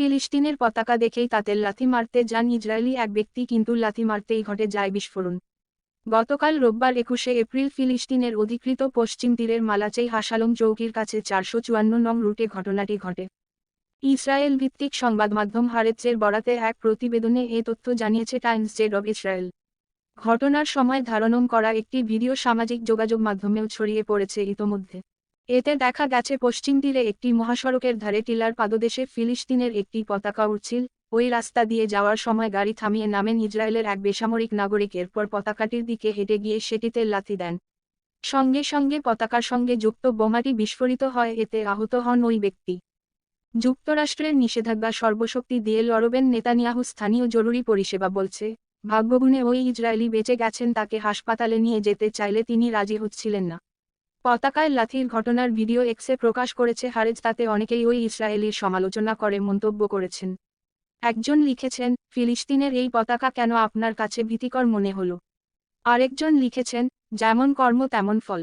ফিলিস্তিনের পতাকা দেখেই তাতে লাথি মারতে যান ইসরায়েলি এক ব্যক্তি, কিন্তু লাথি মারতেই ঘটে যায় বিস্ফোরণ। গতকাল রোববার একুশে এপ্রিল ফিলিস্তিনের অধিকৃত পশ্চিম তীরের মালাচেই হাসালম চৌকির কাছে চারশো চুয়ান্ন নং রুটে ঘটনাটি ঘটে। ইসরায়েল ভিত্তিক সংবাদ মাধ্যম হারেৎজের বরাতে এক প্রতিবেদনে এ তথ্য জানিয়েছে টাইমস জেড অব ইসরায়েল। ঘটনার সময় ধারণম করা একটি ভিডিও সামাজিক যোগাযোগ মাধ্যমেও ছড়িয়ে পড়েছে ইতোমধ্যে। এতে দেখা গেছে পশ্চিম তীরে একটি মহাসড়কের ধারে টিলার পাদদেশে ফিলিস্তিনের একটি পতাকা উড়ছিল। ওই রাস্তা দিয়ে যাওয়ার সময় গাড়ি থামিয়ে নামেন ইসরায়েলের এক বেসামরিক নাগরিক, এরপর পতাকাটির দিকে হেঁটে গিয়ে সেটিতে লাথি দেন। সঙ্গে সঙ্গে পতাকার সঙ্গে যুক্ত বোমাটি বিস্ফোরিত হয়, এতে আহত হন ওই ব্যক্তি। যুক্তরাষ্ট্রের নিষেধাজ্ঞা সর্বশক্তি দিয়ে লড়বেন নেতানিয়াহু স্থানীয় জরুরি পরিষেবা বলছে। ভাগ্যগুণে ওই ইসরায়েলি বেঁচে গেছেন, তাকে হাসপাতালে নিয়ে যেতে চাইলে তিনি রাজি হচ্ছিলেন না। পতাকায় লাথির ঘটনার ভিডিও এক্সে প্রকাশ করেছে হারেজ, তাতে অনেকেই ওই ইসরায়েলির সমালোচনা করে মন্তব্য করেছেন। একজন লিখেছেন, ফিলিস্তিনের এই পতাকা কেন আপনার কাছে ভীতিকর মনে হল? আরেকজন লিখেছেন, যেমন কর্ম তেমন ফল।